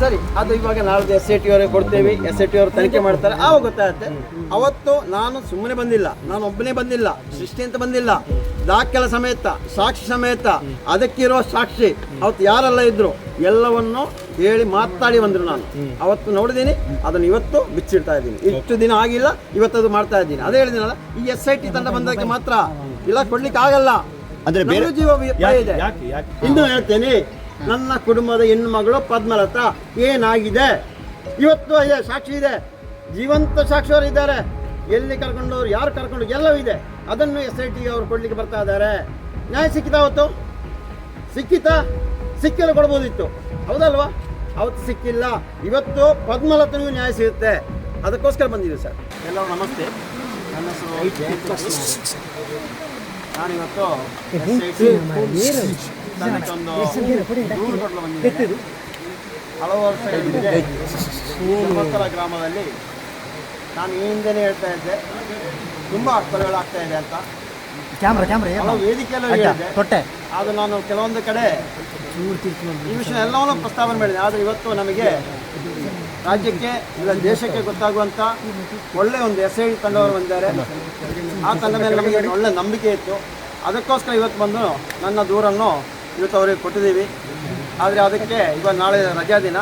ಸರಿ ಅದು ಇವಾಗ ನಾಳೆ ಎಸ್ ಐ ಟಿ ಅವರಿಗೆ ಕೊಡ್ತೇವೆ. ಎಸ್ ಐ ಟಿ ಅವರು ತನಿಖೆ ಮಾಡ್ತಾರೆ. ಆವಾಗ ಗೊತ್ತಾಗುತ್ತೆ ಅವತ್ತು ನಾನು ಸುಮ್ಮನೆ ಬಂದಿಲ್ಲ. ನಾನು ಒಬ್ಬನೇ ಬಂದಿಲ್ಲ. ಸೃಷ್ಟಿ ಅಂತ ಬಂದಿಲ್ಲ. ದಾಖಲೆ ಸಮೇತ ಸಾಕ್ಷಿ ಸಮೇತ ಅದಕ್ಕಿರೋ ಸಾಕ್ಷಿ. ಅವತ್ತು ಯಾರೆಲ್ಲ ಇದ್ರು? ಎಲ್ಲವನ್ನು ಹೇಳಿ ಮಾತಾಡಿ ಬಂದರು ನಾನು. ಅವತ್ತು ನೋಡಿದ್ದೀನಿ ಅದನ್ನು ಇವತ್ತು ಬಿಚ್ಚಿಡ್ತಾ ಇದ್ದೀನಿ. ಇಷ್ಟು ದಿನ ಆಗಿಲ್ಲ ಇವತ್ತದು ಮಾಡ್ತಾ ಇದ್ದೀನಿ. ಅದೇ ಹೇಳಿದಿನಲ್ಲ ಈ ಎಸ್ ಐ ಟಿ ತಂಡ ಬಂದಕ್ಕೆ ಮಾತ್ರ. ಇಲ್ಲ ಕೊಡ್ಲಿಕ್ಕೆ ಆಗಲ್ಲ ಅಂದ್ರೆ ಬೇರೆ- ಜೀವ ಇದೆ. ಇನ್ನು ಹೇಳ್ತೇನೆ ನನ್ನ ಕುಟುಂಬದ ಹೆಣ್ಣು ಮಗಳು ಪದ್ಮಲತಾ ಏನಾಗಿದೆ ಇವತ್ತು ಇದೆ ಸಾಕ್ಷಿ ಇದೆ ಜೀವಂತ ಸಾಕ್ಷಿಯವರು ಇದ್ದಾರೆ ಎಲ್ಲಿ ಕರ್ಕೊಂಡವ್ರು ಯಾರು ಕರ್ಕೊಂಡು ಎಲ್ಲವೂ ಇದೆ ಅದನ್ನು ಎಸ್ ಐ ಟಿ ಅವರು ಕೊಡ್ಲಿಕ್ಕೆ ಬರ್ತಾ ಇದ್ದಾರೆ ನ್ಯಾಯ ಸಿಕ್ಕಿತಾ ಅವತ್ತು ಸಿಕ್ಕಿತಾ ಸಿಕ್ಕಿಲ್ಲ ಕೊಡ್ಬೋದಿತ್ತು ಹೌದಲ್ವಾ ಅವತ್ತು ಸಿಕ್ಕಿಲ್ಲ ಇವತ್ತು ಪದ್ಮಲತನಿಗೂ ನ್ಯಾಯ ಸಿಗುತ್ತೆ ಅದಕ್ಕೋಸ್ಕರ ಬಂದಿದ್ದೀವಿ ಸರ್ ಎಲ್ಲರೂ ನಮಸ್ತೆ ನನ್ನ ಹೆಸರು ನಾನಿವತ್ತು ಕೃಷ್ಣ. ಹಲವು ವರ್ಷಗಳಿಂದ ಗ್ರಾಮದಲ್ಲಿ ನಾನು ಈ ಹಿಂದೆನೇ ಹೇಳ್ತಾ ಇದ್ದೆ. ತುಂಬ ಕೊಲೆಗಳಾಗ್ತಾ ಇದೆ ಅಂತ. ಕ್ಯಾಮ್ರಾ ಕ್ಯಾಮ್ರಾ ವೇದಿಕೆ ವೇದಿಕೆಯಲ್ಲೂ ತೊಟ್ಟೆ. ಅದು ನಾನು ಕೆಲವೊಂದು ಕಡೆ ಈ ವಿಷಯ ಎಲ್ಲವನ್ನೂ ಪ್ರಸ್ತಾವನೆ ಮಾಡಿದೆ. ಆದರೆ ಇವತ್ತು ನಮಗೆ ರಾಜ್ಯಕ್ಕೆ ಇಲ್ಲ ದೇಶಕ್ಕೆ ಗೊತ್ತಾಗುವಂಥ ಒಳ್ಳೆಯ ಒಂದು ಎಸ್ ಐ ತಂಡವರು ಬಂದಿದ್ದಾರೆ. ಆ ತಂಡ ಮೇಲೆ ನಮಗೆ ಒಳ್ಳೆ ನಂಬಿಕೆ ಇತ್ತು. ಅದಕ್ಕೋಸ್ಕರ ಇವತ್ತು ಬಂದು ನನ್ನ ದೂರನ್ನು ಇವತ್ತು ಅವ್ರಿಗೆ ಕೊಟ್ಟಿದ್ದೀವಿ. ಆದರೆ ಅದಕ್ಕೆ ಇವಾಗ ನಾಳೆ ರಜಾ ದಿನ.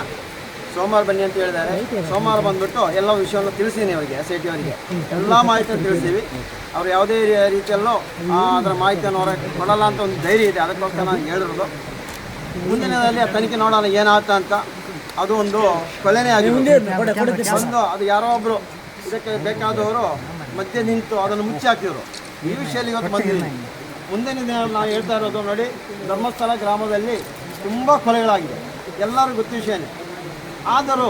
ಸೋಮವಾರ ಬನ್ನಿ ಅಂತ ಹೇಳಿದ್ದಾರೆ. ಸೋಮವಾರ ಬಂದ್ಬಿಟ್ಟು ಎಲ್ಲ ವಿಷಯವನ್ನು ತಿಳಿಸಿದ್ದೀನಿ ಅವರಿಗೆ ಎಸ್ ಐ ಟಿ ಅವರಿಗೆ. ಎಲ್ಲ ಮಾಹಿತಿಯನ್ನು ತಿಳಿಸ್ತೀವಿ ಅವ್ರು ಯಾವುದೇ ರೀತಿಯಲ್ಲೂ ಅದರ ಮಾಹಿತಿಯನ್ನು ಹೊರಗೆ ಕೊಡಲ್ಲ ಅಂತ ಒಂದು ಧೈರ್ಯ ಇದೆ. ಅದಕ್ಕೋಸ್ಕರ ನಾನು ಹೇಳಿರೋದು. ಮುಂದಿನದಲ್ಲಿ ಆ ತನಿಖೆ ನೋಡೋಣ ಏನಾಗುತ್ತೆ ಅಂತ. ಅದು ಒಂದು ಕೊಲೆನೇ ಆಗಿದೆ ಒಂದು ಅದು ಯಾರೋ ಒಬ್ಬರು ಇದಕ್ಕೆ ಬೇಕಾದವರು ಮಧ್ಯೆ ನಿಂತು ಅದನ್ನು ಮುಚ್ಚಿ ಹಾಕಿದ್ರು ಈ ವಿಷಯದಲ್ಲಿ ಇವತ್ತು ಬಂದಿದ್ದೀನಿ ಮುಂದಿನ ದಿನ ನಾವು ಹೇಳ್ತಾ ಇರೋದು ನೋಡಿ, ಧರ್ಮಸ್ಥಳ ಗ್ರಾಮದಲ್ಲಿ ತುಂಬ ಕೊಲೆಗಳಾಗಿದೆ. ಎಲ್ಲರಿಗೂ ಗೊತ್ತ ವಿಷಯನೇ ಆದರೂ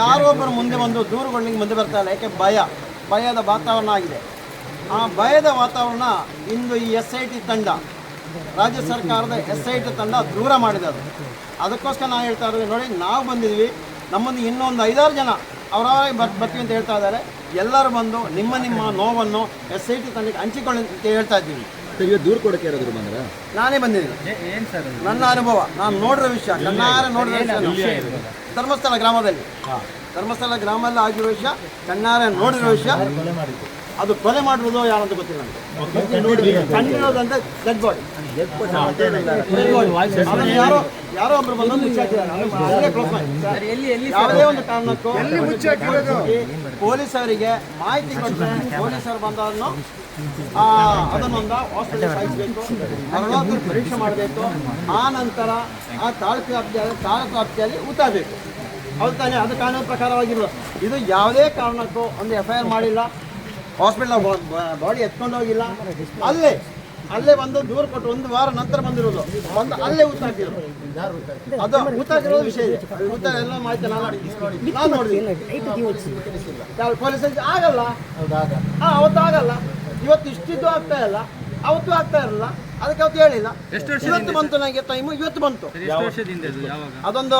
ಯಾರೊಬ್ಬರು ಮುಂದೆ ಬಂದು ದೂರುಗಳಿಗೆ ಮುಂದೆ ಬರ್ತಾ ಇಲ್ಲ. ಯಾಕೆ? ಭಯ. ಭಯದ ವಾತಾವರಣ ಆಗಿದೆ. ಆ ಭಯದ ವಾತಾವರಣ ಇಂದು ಈ ಎಸ್ ಐ ಟಿ ತಂಡ, ರಾಜ್ಯ ಸರ್ಕಾರದ ಎಸ್ ಐ ಟಿ ತಂಡ ದೂರ ಮಾಡಿದೆ ಅದು. ಅದಕ್ಕೋಸ್ಕರ ನಾನು ಹೇಳ್ತಾ ಇರೋದು ನೋಡಿ, ನಾವು ಬಂದಿದ್ವಿ. ನಮ್ಮೊಂದು ಇನ್ನೊಂದು ಐದಾರು ಜನ ಅವರವರೇ ಬರ್, ಬರ್ತೀವಿ ಅಂತ ಹೇಳ್ತಾ ಇದ್ದಾರೆ. ಎಲ್ಲರೂ ಬಂದು ನಿಮ್ಮ ನಿಮ್ಮ ನೋವನ್ನು ಎಸ್ ಐ ಟಿ ತಂಡಕ್ಕೆ ಹಂಚಿಕೊಳ್ಳಿ ಅಂತ ಹೇಳ್ತಾ ಇದ್ದೀವಿ. ಇವತ್ತು ದೂರ ಕೊಡಕ್ಕೆ ಯಾರಾದ್ರು ಬಂದ್ರ? ನಾನೇ ಬಂದಿದ್ದೀನಿ ನನ್ನ ಅನುಭವ. ನಾನು ನೋಡಿರೋ ವಿಷಯ. ಕಣ್ಣಾರೆ ನೋಡಿರೋ ವಿಷಯ ಧರ್ಮಸ್ಥಳ ಗ್ರಾಮದಲ್ಲಿ. ಧರ್ಮಸ್ಥಳ ಗ್ರಾಮದಲ್ಲಿ ಆಗಿರೋ ವಿಷಯ ಕಣ್ಣಾರೆ ನೋಡಿರೋ ವಿಷಯ ಅದು ಕೊಲೆ ಮಾಡಿರೋದು ಯಾರಂತ ಗೊತ್ತಿಲ್ಲ ನನಗೆ. ಕಣ್ಣಿರೋದಂತ ಡೆಡ್ ಬಾಡಿ ಅದನ್ನು ಯಾರೋ ಯಾರೋ ಒಬ್ರು ಬಂದು ಮುಚ್ಚಿ ಹಾಕಿದ್ದಾರೆ. ಅದನ್ನ ಅಲ್ಲೇ close ಮಾಡಿ. ಯಾವುದೇ ಒಂದು ಕಾರಣಕ್ಕೂ ಪೊಲೀಸರಿಗೆ ಮಾಹಿತಿ ಕೊಟ್ಟರೆ ಪೊಲೀಸರು ಬಂದವರನ್ನು ಅದನ್ನೊಂದು ಹಾಸ್ಪಿಟಲ್ ಸಾಗಿಸಬೇಕು ಪರೀಕ್ಷೆ ಮಾಡಬೇಕು. ಆ ನಂತರ ಆ ತಾಲೂಕು ವ್ಯಾಪ್ತಿಯಲ್ಲಿ ತಾಲೂಕು ವ್ಯಾಪ್ತಿಯಲ್ಲಿ ಉತ್ತಾಬೇಕು ಹೌದು ತಾನೇ ಅದು ಕಾನೂನು ಪ್ರಕಾರವಾಗಿರೋದು ಇದು ಯಾವುದೇ ಕಾರಣಕ್ಕೂ ಒಂದು ಎಫ್ ಐ ಆರ್ ಮಾಡಿಲ್ಲ ಹಾಸ್ಪಿಟ್ಲ ಬಾಡಿ ಎತ್ಕೊಂಡು ಹೋಗಿಲ್ಲ ಅಲ್ಲೇ ಅಲ್ಲೇ ಬಂದು ದೂರ ಕೊಟ್ಟು ಒಂದು ವಾರ ನಂತರ ಬಂದಿರೋದು. ಬಂದು ಅಲ್ಲೇ ಊತ ಹಾಕಿರೋದು ಅದು ಊತ ಹಾಕಿರೋದು ವಿಷಯ ಇದೆ. ಊತ ಎಲ್ಲ ಮಾಹಿತಿ ನಾನು ನಾನು ನೋಡಿದ್ದೀನಿ. ಪೊಲೀಸ್ ಆಗಲ್ಲ. ಹಾ ಅವತ್ತು ಆಗಲ್ಲ. ಇವತ್ತು ಇಷ್ಟಿದ್ದು ಆಗ್ತಾ ಇಲ್ಲ. ಅವತ್ತು ಆಗ್ತಾ ಇರಲ್ಲ ಅದಕ್ಕೆ ಅವತ್ತು ಹೇಳಿಲ್ಲ. ಇವತ್ತು ಬಂತು ನನಗೆ ಟೈಮು ಇವತ್ತು ಬಂತು. ಅದೊಂದು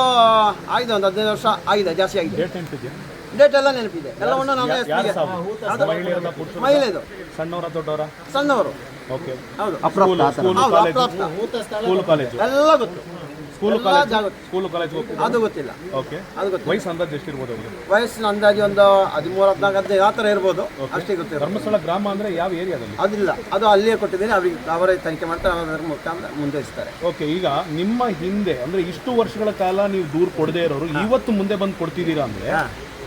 ಆಗಿದೆ ಒಂದು ಹದಿನೈದು ವರ್ಷ ಆಗಿದೆ ಜಾಸ್ತಿ ಆಗಿದೆ. ಡೇಟ್ ಎಲ್ಲ ನೆನಪಿದೆ. ಎಲ್ಲವನ್ನು ನಾನು ಯಾರು ಎಸ್ಪಿಗೆ ಅದು ಮಹಿಳೆಯರ ಪುರುಷರ ಮಹಿಳೆದು ಸಣ್ಣವರ ದೊಡ್ಡವರ? ಸಣ್ಣವರು. ಓಕೆ ಹೌದು. ಸ್ಕೂಲ್ ಸ್ಕೂಲ್ ಹೌದು ಕಾಲೇಜು ಅಪ್ರಾಪ್ತ. ಸ್ಕೂಲ್ ಕಾಲೇಜು ಎಲ್ಲ ಗೊತ್ತು. ಸ್ಕೂಲ್ ಎಲ್ಲ ಕಾಲೇಜ್ ಜಾಗ ಸ್ಕೂಲ್ ಕಾಲೇಜ್ ಹೋಗ್ತಿದ್ರು? ಅದು ಗೊತ್ತಿಲ್ಲ. ಓಕೆ ಅದು ಗೊತ್ತಿಲ್ಲ. ವಯಸ್ಸು ಅಂದಾಜು ಎಷ್ಟಿರ್ಬೋದು ಅವ್ರಿಗೆ? ವಯಸ್ಸಿನ ಅಂದಾಜು ಒಂದು ಹದಿಮೂರು ಹದಿನಾಲ್ಕು ಹದಿನೈದು ಆ ಥರ ಇರ್ಬೋದು. ಅಷ್ಟೇ ಗೊತ್ತಿರೋದು ಧರ್ಮಸ್ಥಳ ಗ್ರಾಮ ಅಂದ್ರೆ ಯಾವ ಏರಿಯಾದಲ್ಲಿ? ಅದಿಲ್ಲ. ಅದು ಅಲ್ಲಿಯೇ ಕೊಟ್ಟಿದ್ದೀನಿ. ಅವ್ರಿಗೆ ಅವರೇ ತನಿಖೆ ಮಾಡ್ತಾರೆ. ಅವರ ಮುಖಾಂತರ ಮುಂದುವರಿಸ್ತಾರೆ. ಓಕೆ ಈಗ ನಿಮ್ಮ ಹಿಂದೆ ಅಂದ್ರೆ ಇಷ್ಟು ವರ್ಷಗಳ ಕಾಲ ನೀವು ದೂರ ಕೊಡದೇ ಇರೋರು ಇವತ್ತು ಮುಂದೆ ಬಂದು ಕೊಡ್ತಿದ್ದೀರಾ ಅಂದ್ರೆ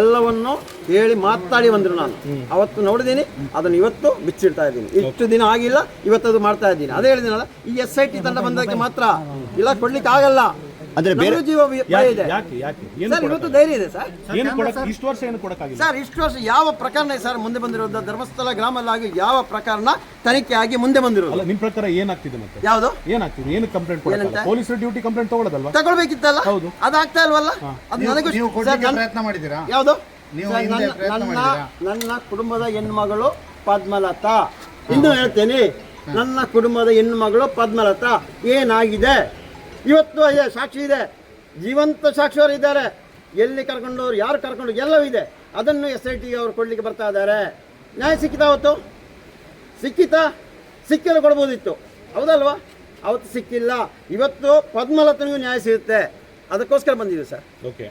ಎಲ್ಲವನ್ನು ಹೇಳಿ ಮಾತಾಡಿ ಬಂದರು ನಾನು. ಅವತ್ತು ನೋಡಿದ್ದೀನಿ ಅದನ್ನು ಇವತ್ತು ಬಿಚ್ಚಿಡ್ತಾ ಇದ್ದೀನಿ. ಇಷ್ಟು ದಿನ ಆಗಿಲ್ಲ, ಇವತ್ತದು ಮಾಡ್ತಾ ಇದ್ದೀನಿ. ಅದೇ ಹೇಳಿದಿನಲ್ಲ, ಈ ಎಸ್ ಐ ಟಿ ತಂಡ ಬಂದಕ್ಕೆ ಮಾತ್ರ. ಇಲ್ಲ ಕೊಡ್ಲಿಕ್ಕೆ ಆಗಲ್ಲ ಅಂದ್ರೆ ಬೇರೆ ಜೀವ ಭಯ ಇದೆ. ಯಾಕೆ ಯಾಕೆ? ಏನು ಸರ್ ಇವತ್ತು ಧೈರ್ಯ ಇದೆ ಸರ್. ಏನು ಕೊಡಕ್ಕೆ ಇಷ್ಟು ವರ್ಷ ಏನು ಕೊಡಕ್ಕಾಗಿಲ್ಲ? ಸರ್ ಇಷ್ಟು ವರ್ಷ ಯಾವ ಪ್ರಕರಣ ಸರ್ ಮುಂದೆ ಬಂದಿರೋದು? ಧರ್ಮಸ್ಥಳ ಗ್ರಾಮಲ್ಲಾಗಿ ಯಾವ ಪ್ರಕರಣ ತನಿಖೆ ಆಗಿ ಮುಂದೆ ಬಂದಿರೋದು? ಅಲ್ಲ ನಿಮ್ ಪ್ರಕಾರ ಏನಾಗ್ತಿದೆ ಮತ್ತೆ? ಯಾವುದು? ಏನಾಗ್ತಿದೆ? ಏನು ಕಂಪ್ಲೇಂಟ್ ಕೊಡಲ್ಲ ಏನಂತ? ಪೊಲೀಸರ ಡ್ಯೂಟಿ ಕಂಪ್ಲೇಂಟ್ ತಗೊಳ್ಳೋದಲ್ವಾ? ತಗೊಳ್ಬೇಕಿತ್ತಲ್ಲ? ಹೌದು. ಅದಾಗ್ತಾ ಇಲ್ವಲ್ಲ? ಅದು ನನಗೂ ನೀವು ಸರ್, ಕೊಡ್ಲಿಕ್ಕೆ ನನ್ನ- ಪ್ರಯತ್ನ ಮಾಡಿದ್ದೀರಾ? ಯಾವುದು? ನೀವು ಸರ್, ಹಿಂದೆ ನನ್ನ ಪ್ರಯತ್ನ ನನ್ನ ಮಾಡಿದ್ದೀರಾ? ನನ್ನ ಕುಟುಂಬದ ಹೆಣ್ಮಗಳು ಪದ್ಮಲತಾ. ಇನ್ನು ಹೇಳ್ತೇನೆ ನನ್ನ ಕುಟುಂಬದ ಹೆಣ್ಮಗಳು ಪದ್ಮಲತಾ. ಏನಾಗಿದೆ? ಇವತ್ತು ಅಯ್ಯೋ ಸಾಕ್ಷಿ ಇದೆ. ಜೀವಂತ ಸಾಕ್ಷಿಯವರು ಇದ್ದಾರೆ. ಎಲ್ಲಿ ಕರ್ಕೊಂಡವ್ರು ಯಾರು ಕರ್ಕೊಂಡು ಎಲ್ಲವೂ ಇದೆ. ಅದನ್ನು ಎಸ್ ಐ ಟಿಗೆ ಅವರು ಕೊಡಲಿಕ್ಕೆ ಬರ್ತಾ ಇದ್ದಾರೆ. ನ್ಯಾಯ ಸಿಕ್ಕಿತಾ ಅವತ್ತು? ಸಿಕ್ಕಿತಾ? ಸಿಕ್ಕಿಲ್ಲ ಕೊಡ್ಬೋದಿತ್ತು. ಹೌದಲ್ವಾ? ಅವತ್ತು ಸಿಕ್ಕಿಲ್ಲ. ಇವತ್ತು ಪದ್ಮಲತನಿಗೂ ನ್ಯಾಯ ಸಿಗುತ್ತೆ. ಅದಕ್ಕೋಸ್ಕರ ಬಂದಿದ್ದೀವಿ ಸರ್. ಓಕೆ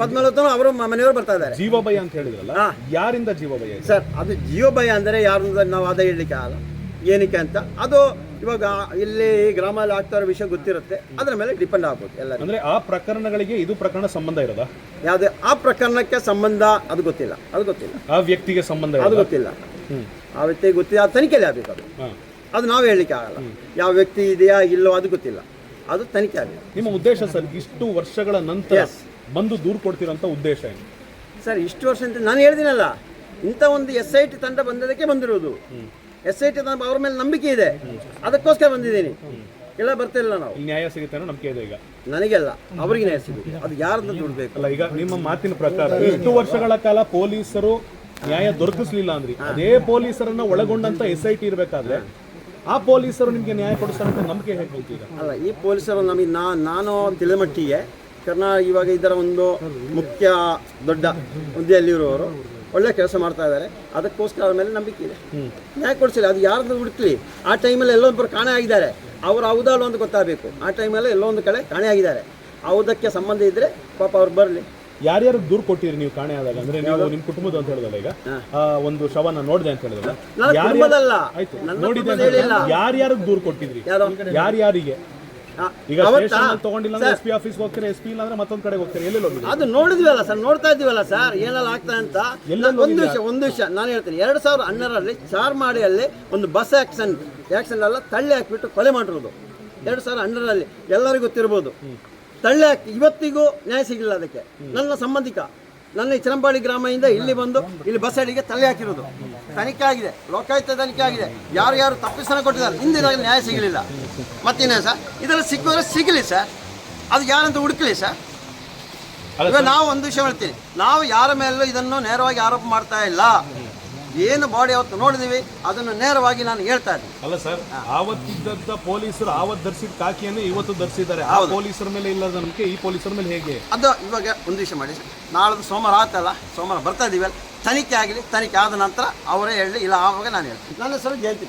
ಪದ್ಮಲತನು ಅವರು ಮನೆಯವರು ಬರ್ತಾ ಇದ್ದಾರೆ. ಜೀವಭಯ ಅಂತ ಹೇಳಿದ್ರಲ್ಲ ಯಾರಿಂದ ಜೀವಭಯ ಸರ್ ಅದು ಜೀವ ಭಯ ಅಂದರೆ ಯಾರಿಂದ ನಾವು ಅದ ಹೇಳಲಿಕ್ಕೆ ಆಗಲ್ಲ. ಏನಕ್ಕೆ ಅಂತ? ಅದು ಇವಾಗ ಇಲ್ಲಿ ಗ್ರಾಮದಲ್ಲಿ ಆಗ್ತಾ ಇರೋ ವಿಷಯ ಗೊತ್ತಿರುತ್ತೆ. ಅದರ ಮೇಲೆ ಡಿಪೆಂಡ್ ಆಗ್ಬೋದು ಎಲ್ಲ ಅಂದ್ರೆ ಆ ಪ್ರಕರಣಗಳಿಗೆ ಇದು ಪ್ರಕರಣ ಸಂಬಂಧ ಇರೋದಾ? ಯಾವುದೇ ಆ ಪ್ರಕರಣಕ್ಕೆ ಸಂಬಂಧ ಅದು ಗೊತ್ತಿಲ್ಲ. ಅದು ಗೊತ್ತಿಲ್ಲ. ಆ ವ್ಯಕ್ತಿಗೆ ಸಂಬಂಧ ಅದು ಗೊತ್ತಿಲ್ಲ. ಆ ವ್ಯಕ್ತಿ ಗೊತ್ತಿಲ್ಲ. ಅದು ತನಿಖೆಯಲ್ಲಿ ಆಗಬೇಕು ಅದು? ಅದು ನಾವು ಹೇಳಲಿಕ್ಕೆ ಆಗಲ್ಲ. ಯಾವ ವ್ಯಕ್ತಿ ಇದೆಯಾ ಇಲ್ಲೋ ಅದು ಗೊತ್ತಿಲ್ಲ. ಅದು ತನಿಖೆ ಆಗಬೇಕು ನಿಮ್ಮ ಉದ್ದೇಶ ಸರ್ ಇಷ್ಟು ವರ್ಷಗಳ ನಂತರ. ಬಂದು ದೂರು ಕೊಡ್ತಿರೋಂಥ ಉದ್ದೇಶ ಏನು? ಸರ್ ಇಷ್ಟು ವರ್ಷ ಅಂತ ನಾನು ಹೇಳ್ತೀನಲ್ಲ ಇಂಥ ಒಂದು ಎಸ್ ಐ ಟಿ ತಂಡ ಬಂದದಕ್ಕೆ ಬಂದಿರೋದು. ಎಸ್ ಐ ಟಿ ತಂಡ ಅವ್ರ ಮೇಲೆ ನಂಬಿಕೆ ಇದೆ. ಅದಕ್ಕೋಸ್ಕರ ಬಂದಿದ್ದೀನಿ. ಎಲ್ಲ ಬರ್ತಿಲ್ಲ ನಾವು ಇಲ್ಲಿ ನ್ಯಾಯ ಸಿಗುತ್ತೆ ಅನ್ನೋ ನಂಬಿಕೆ ಇದೆ ಈಗ. ನನಗೆಲ್ಲ ಅವರಿಗೆ ನ್ಯಾಯ ಸಿಗುತ್ತೆ. ಅದು ಯಾರನ್ನ ದುಡ್ಬೇಕು? ಅಲ್ಲ ಈಗ ನಿಮ್ಮ ಮಾತಿನ ಪ್ರಕಾರ ಇಷ್ಟು ವರ್ಷಗಳ ಕಾಲ ಪೊಲೀಸರು ನ್ಯಾಯ ದೊರಕಿಸ್ಲಿಲ್ಲ ಅಂದ್ರಿ. ಅದೇ ಪೊಲೀಸರನ್ನ ಒಳಗೊಂಡಂತ ಎಸ್ ಐ ಟಿ ಇರಬೇಕಾದ್ರೆ ಆ ಪೊಲೀಸರು ನಿಮಗೆ ನ್ಯಾಯ ಕೊಡಿಸ್ತಾರೆ ಅಂತ ನಂಬಿಕೆ ಈಗ? ಅಲ್ಲ ಈ ಪೊಲೀಸರು ನಮಗೆ ನಾ ನಾನು ತಿಳಿದ ಮಟ್ಟಿಗೆ ಕರ್ನಾಟಕ ಇವಾಗ ಇದರ ಒಂದು ಮುಖ್ಯ ದೊಡ್ಡ ಹುದ್ದೆಯಲ್ಲಿರುವವರು. ಒಳ್ಳೆ ಕೆಲಸ ಮಾಡ್ತಾ ಇದ್ದಾರೆ. ಅದಕ್ಕೋಸ್ಕರ ಅವ್ರ ಮೇಲೆ ನಂಬಿಕೆ ಇದೆ. ನ್ಯಾಯ ಕೊಡಿಸಿಲ್ಲ ಅದು ಯಾರ್ದು ಹುಡುಕ್ಲಿ? ಆ ಟೈಮಲ್ಲಿ ಎಲ್ಲೊಬ್ಬರು ಕಾಣೆ ಆಗಿದ್ದಾರೆ. ಅವರು ಹೌದಲ್ಲ ಅಂತ ಗೊತ್ತಾಗಬೇಕು. ಆ ಟೈಮಲ್ಲಿ ಎಲ್ಲೊಂದು ಒಂದು ಕಡೆ ಕಾಣೆ ಆಗಿದ್ದಾರೆ. ಹೌದಕ್ಕೆ ಸಂಬಂಧ ಇದ್ರೆ ಪಾಪ ಅವ್ರು ಬರಲಿ. ಯಾರ್ಯಾರು ದೂರು ಕೊಟ್ಟಿರಿ ನೀವು ಕಾಣೆ ಆದಾಗ? ಅಂದ್ರೆ ನೀವು ನಿಮ್ ಕುಟುಂಬದ ಅಂತ ಹೇಳಿದಲ್ಲ ಈಗ? ಒಂದು ಶವನ ನೋಡಿದೆ ಅಂತ ಹೇಳಿದಲ್ಲ? ಯಾರ್ಯಾರು- ದೂರು ಕೊಟ್ಟಿದ್ರಿ? ಯಾರು ಯಾರ್ಯಾರಿಗೆ? ಈಗ ತಗೊಂಡಿಲ್ಲ ಅಂದ್ರೆ ಎಸ್ ಪಿ ಆಫೀಸ್ ಹೋಗ್ತಾರೆ ಎಸ್ ಪಿ ಇಲ್ಲ ಅಂದ್ರೆ ಮತ್ತೊಂದ್ ಕಡೆ ಹೋಗ್ತಾರೆ? ಎಲ್ಲೆಲ್ಲಿ ಹೋಗಿದ್ರಿ ಅದು ನೋಡಿದ್ವಲ್ಲ ಸರ್ ನೋಡ್ತಾ ಇದ್ದೀವಲ್ಲ ಸರ್ ಏನೆಲ್ಲ ಆಗ್ತದೆ ಅಂತ? ಎಲ್ಲೆಲ್ಲಿ ಒಂದು ವಿಷಯ ಒಂದು ವಿಷಯ ನಾನು ಹೇಳ್ತೀನಿ. ಎರಡು ಸಾವಿರದ ಹನ್ನೆರಡರಲ್ಲಿ ಚಾರ್ಮಾಡಿಯಲ್ಲಿ ಒಂದು ಬಸ್ ಆ್ಯಕ್ಷನ್ ಆ್ಯಕ್ಷನ್ ಎಲ್ಲ ತಳ್ಳಿ ಹಾಕಿಬಿಟ್ಟು ಕೊಲೆ ಮಾಡಿರೋದು. ಎರಡು ಸಾವಿರದ ಹನ್ನೆರಡರಲ್ಲಿ ಎಲ್ಲರಿಗೂ ಗೊತ್ತಿರ್ಬೋದು. ತಳ್ಳಿ ಹಾಕಿ ಇವತ್ತಿಗೂ ನ್ಯಾಯ ಸಿಗಲಿಲ್ಲ ಅದಕ್ಕೆ. ನನ್ನ ಸಂಬಂಧಿಕ ನನ್ನ ಈ ಚಿರಂಬಾಳಿ ಗ್ರಾಮದಿಂದ ಇಲ್ಲಿ ಬಂದು ಇಲ್ಲಿ ಬಸ್ ಅಡಿಗೆ ತಳ್ಳಿ ಹಾಕಿರೋದು. ತನಿಖೆ ಆಗಿದೆ ಲೋಕಾಯುಕ್ತ ತನಿಖೆ ಆಗಿದೆ. ಯಾರು ಯಾರು ತಪ್ಪಿಸನ ಕೊಟ್ಟಿದ್ದಾರೆ ಹಿಂದಿನ ನ್ಯಾಯ ಸಿಗಲಿಲ್ಲ. ಮತ್ತೇನೇ ಸರ್? ಇದರಲ್ಲಿ ಸಿಕ್ಕಿದ್ರೆ ಸಿಗಲಿ ಸರ್. ಅದು ಯಾರಂತ ಹುಡುಕಲಿ ಸರ್. ಇವಾಗ ನಾವು ಒಂದು ವಿಷಯ ಹೇಳ್ತೀನಿ. ನಾವು ಯಾರ ಮೇಲೂ ಇದನ್ನು ನೇರವಾಗಿ ಆರೋಪ ಮಾಡ್ತಾ ಇಲ್ಲ. ಏನು ಬಾಡಿ ಅವತ್ತು ನೋಡಿದೀವಿ ಅದನ್ನು ನೇರವಾಗಿ ನಾನು ಹೇಳ್ತಾ ಇದ್ದೀನಿ. ಅಲ್ಲ ಸರ್ ಆವತ್ತಿದ್ದಂತ ಪೊಲೀಸರು ಆವತ್ತು ಧರಿಸಿದ ಕಾಕಿಯನ್ನು ಇವತ್ತು ಧರಿಸಿದ್ದಾರೆ. ಆ ಪೊಲೀಸರ ಮೇಲೆ ಇಲ್ಲದ ನಂಬಿಕೆ ಈ ಪೊಲೀಸರ ಮೇಲೆ ಹೇಗೆ? ಅದು ಇವಾಗ ಒಂದು ವಿಷಯ ಮಾಡಿ ಸರ್. ನಾಳ್ದು ಸೋಮವಾರ ಆತಲ್ಲ ಸೋಮವಾರ ಬರ್ತಾ ಇದೀವಲ್ಲ ತನಿಖೆ ಆಗಲಿ ತನಿಖೆ ಆದ ನಂತರ ಅವರೇ ಹೇಳಿ ಇಲ್ಲ ಆವಾಗ ನಾನು ಹೇಳ್ತೀನಿ. ನನ್ನ ಹೆಸರು ಜಯಂತಿ